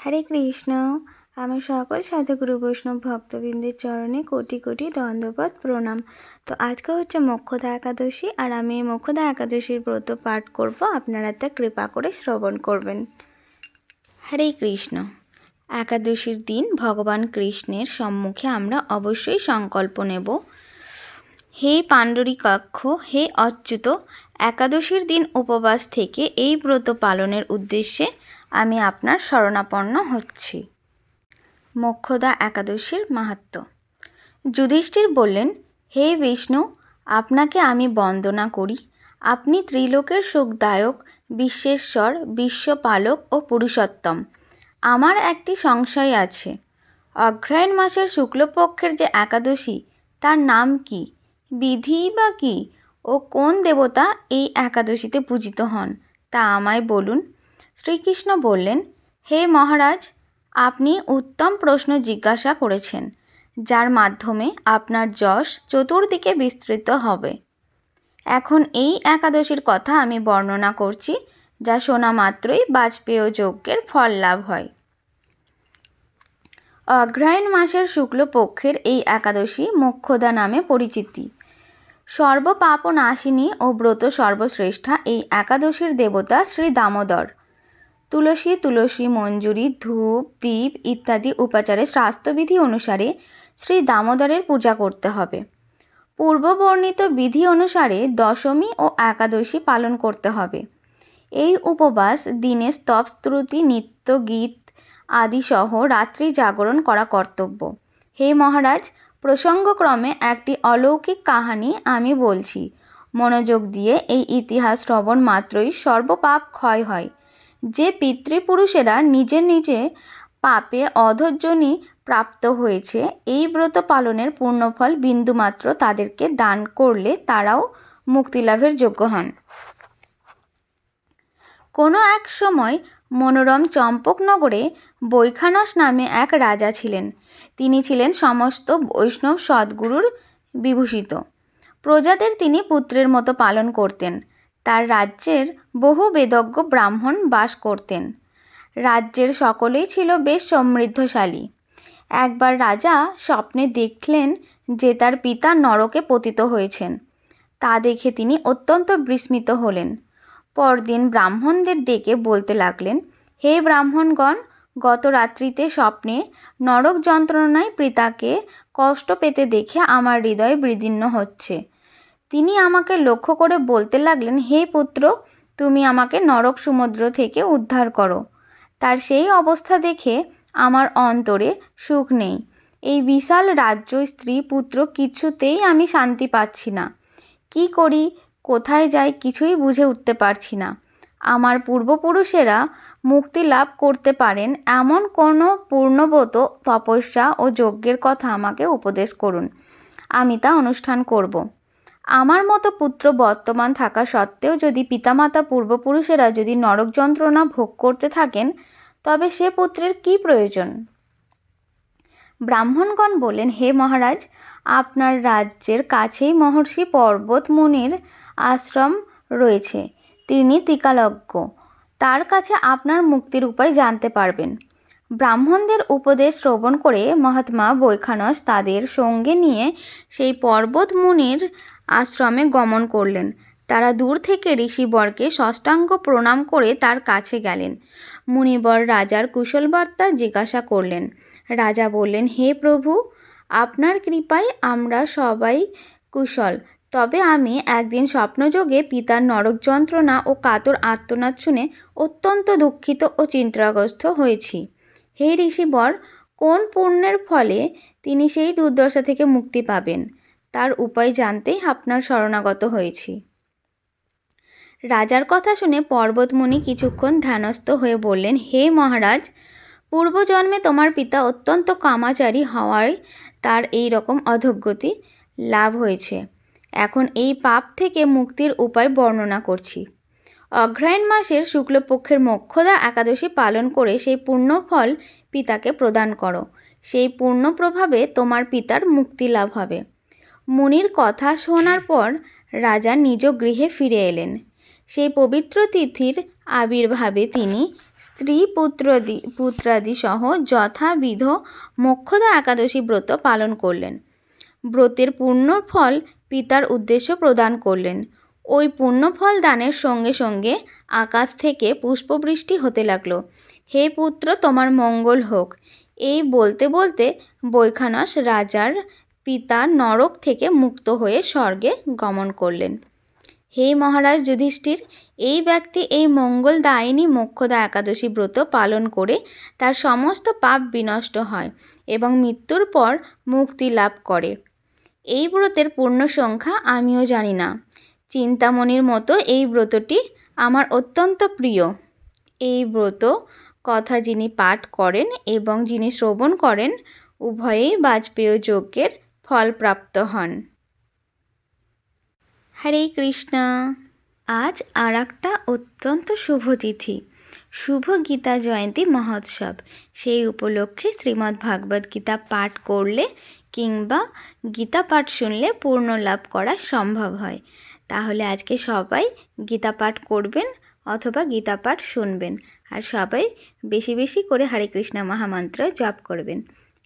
হরে কৃষ্ণ। আমি সকল সাধুগুরু বৈষ্ণব ভক্তবৃন্দের চরণে কোটি কোটি দণ্ডবত প্রণাম। তো আজকে হচ্ছে মোক্ষদা একাদশী, আর আমি এই মোক্ষদা একাদশীর ব্রত পাঠ করব। আপনারা তা কৃপা করে শ্রবণ করবেন। হরে কৃষ্ণ। একাদশীর দিন ভগবান কৃষ্ণের সম্মুখে আমরা অবশ্যই সংকল্প নেব। হে পাণ্ডরিকাক্ষ হে অচ্যুত, একাদশীর দিন উপবাস থেকে এই ব্রত পালনের উদ্দেশ্যে আমি আপনার শরণাপন্ন হচ্ছি। মোক্ষদা একাদশীর মাহাত্ম। যুধিষ্ঠির বললেন, হে বিষ্ণু, আপনাকে আমি বন্দনা করি। আপনি ত্রিলোকের সুখদায়ক বিশ্বেশ্বর, বিশ্বপালক ও পুরুষোত্তম। আমার একটি সংশয় আছে। অগ্রহায়ণ মাসের শুক্লপক্ষের যে একাদশী, তার নাম কি, বিধি বা কি, ও কোন দেবতা এই একাদশীতে পূজিত হন, তা আমায় বলুন। শ্রীকৃষ্ণ বললেন, হে মহারাজ, আপনি উত্তম প্রশ্ন জিজ্ঞাসা করেছেন, যার মাধ্যমে আপনার যশ চতুর্দিকে বিস্তৃত হবে। এখন এই একাদশীর কথা আমি বর্ণনা করছি, যা শোনা মাত্রই বাজপেয় যজ্ঞের ফল লাভ হয়। অগ্রহায়ণ মাসের শুক্লপক্ষের এই একাদশী মোক্ষদা নামে পরিচিতি। সর্বপাপ নাশিনী ও ব্রত সর্বশ্রেষ্ঠা এই একাদশীর দেবতা শ্রী দামোদর। তুলসী তুলসী, মঞ্জুরি, ধূপ দ্বীপ ইত্যাদি উপাচারে স্বাস্থ্যবিধি অনুসারে শ্রী দামোদরের পূজা করতে হবে। পূর্ববর্ণিত বিধি অনুসারে দশমী ও একাদশী পালন করতে হবে। এই উপবাস, দিনে স্তব স্তুতি, নিত্য গীত আদিসহ রাত্রি জাগরণ করা কর্তব্য। হে মহারাজ, প্রসঙ্গক্রমে একটি অলৌকিক কাহানি আমি বলছি। মনোযোগ দিয়ে এই ইতিহাস শ্রবণ মাত্রই সর্বপাপ ক্ষয় হয়। যে পিতৃপুরুষেরা নিজে নিজে পাপে অধৈর্যনি প্রাপ্ত হয়েছে, এই ব্রত পালনের পূর্ণফল বিন্দুমাত্র তাদেরকে দান করলে তারাও মুক্তিলাভের যোগ্য হন। কোনো এক সময় মনোরম চম্পকনগরে বৈখানস নামে এক রাজা ছিলেন। তিনি ছিলেন সমস্ত বৈষ্ণব সদ্গুরুর বিভূষিত। প্রজাদের তিনি পুত্রের মতো পালন করতেন। তার রাজ্যের বহু বেদজ্ঞ ব্রাহ্মণ বাস করতেন। রাজ্যের সকলেই ছিল বেশ সমৃদ্ধশালী। একবার রাজা স্বপ্নে দেখলেন যে তার পিতা নরকে পতিত হয়েছেন। তা দেখে তিনি অত্যন্ত বিস্মিত হলেন। পরদিন ব্রাহ্মণদের ডেকে বলতে লাগলেন, হে ব্রাহ্মণগণ, গত রাত্রিতে স্বপ্নে নরক যন্ত্রণায় পিতাকে কষ্ট পেতে দেখে আমার হৃদয় বিদীর্ণ হচ্ছে। তিনি আমাকে লক্ষ্য করে বলতে লাগলেন, হে পুত্র, তুমি আমাকে নরক সমুদ্র থেকে উদ্ধার করো। তার সেই অবস্থা দেখে আমার অন্তরে সুখ নেই। এই বিশাল রাজ্য স্ত্রী পুত্র কিছুতেই আমি শান্তি পাচ্ছি না। কি করি, কোথায় যাই কিছুই বুঝে উঠতে পারছি না। আমার পূর্বপুরুষেরা মুক্তি লাভ করতে পারেন এমন কোনো পূর্ণবত তপস্যা ও যজ্ঞের কথা আমাকে উপদেশ করুন। আমি তা অনুষ্ঠান করব। আমার মতো পুত্র বর্তমান থাকা সত্ত্বেও যদি পিতামাতা পূর্বপুরুষেরা যদি নরক যন্ত্রণা ভোগ করতে থাকেন, তবে সে পুত্রের কি প্রয়োজন? ব্রাহ্মণগণ বলেন হে মহারাজ, আপনার রাজ্যের কাছেই মহর্ষি পর্বত মুনির আশ্রম রয়েছে। তিনি টিকালজ্ঞ। তার কাছে আপনার মুক্তির উপায় জানতে পারবেন। ব্রাহ্মণদের উপদেশ শ্রবণ করে মহাত্মা বৈখানস তাদের সঙ্গে নিয়ে সেই পর্বত মুনির আশ্রমে গমন করলেন। তারা দূর থেকে ঋষিবরকে ষষ্ঠাঙ্গ প্রণাম করে তার কাছে গেলেন। মুনিবর রাজার কুশলবার্তা জিজ্ঞাসা করলেন, রাজা বললেন, হে প্রভু, আপনার কৃপায় আমরা সবাই কুশল। তবে আমি একদিন স্বপ্নযোগে পিতার নরক যন্ত্রণা ও কাতর আর্তনাদ শুনে অত্যন্ত দুঃখিত ও চিন্তাগ্রস্ত হয়েছি। হে ঋষিবর, কোন পুণ্যের ফলে তিনি সেই দুর্দশা থেকে মুক্তি পাবেন? তার উপায় জানতেই আপনার শরণাগত হয়েছি। রাজার কথা শুনে পর্বতমুনি কিছুক্ষণ ধ্যানস্থ হয়ে বললেন, হে মহারাজ, পূর্বজন্মে তোমার পিতা অত্যন্ত কামাচারী হওয়ায় তার এই রকম অধোগতি লাভ হয়েছে। এখন এই পাপ থেকে মুক্তির উপায় বর্ণনা করছি। অগ্রহায়ণ মাসের শুক্লপক্ষের মোক্ষদা একাদশী পালন করে সেই পূর্ণ ফল পিতাকে প্রদান করো। সেই পূর্ণ প্রভাবে তোমার পিতার মুক্তি লাভ হবে। মুনির কথা শোনার পর রাজা নিজ গৃহে ফিরে এলেন। সেই পবিত্র তিথির আবির্ভাবে তিনি স্ত্রী পুত্রাদি পুত্রাদি সহ যথাবিধ মোক্ষদা একাদশী ব্রত পালন করলেন। ব্রতের পূর্ণ ফল পিতার উদ্দেশ্য প্রদান করলেন। ওই পুণ্যফল দানের সঙ্গে সঙ্গে আকাশ থেকে পুষ্পবৃষ্টি হতে লাগল। হে পুত্র, তোমার মঙ্গল হোক। এই বলতে বলতে বৈখানস রাজার পিতা নরক থেকে মুক্ত হয়ে স্বর্গে গমন করলেন। হে মহারাজ যুধিষ্ঠির, এই ব্যক্তি এই মঙ্গলদায়িনী মোক্ষদা একাদশী ব্রত পালন করে তার সমস্ত পাপ বিনষ্ট হয় এবং মৃত্যুর পর মুক্তি লাভ করে। এই ব্রতের পূর্ণ সংখ্যা আমিও জানি না। চিন্তামণির মতো এই ব্রতটি আমার অত্যন্ত প্রিয়। এই ব্রত কথা যিনি পাঠ করেন এবং যিনি শ্রবণ করেন, উভয়েই বাজপেয় যজ্ঞের ফলপ্রাপ্ত হন। হরে কৃষ্ণ। আজ আর একটা অত্যন্ত শুভ তিথি। শুভ গীতা জয়ন্তী মহোৎসব। সেই উপলক্ষে শ্রীমদ্ ভাগবত গীতা পাঠ করলে কিংবা গীতা পাঠ শুনলে পূর্ণ লাভ করা সম্ভব হয়। তাহলে আজকে সবাই গীতা পাঠ করবেন অথবা গীতা পাঠ শুনবেন। আর সবাই বেশি বেশি করে হরে কৃষ্ণ মহামন্ত্র জপ করবেন।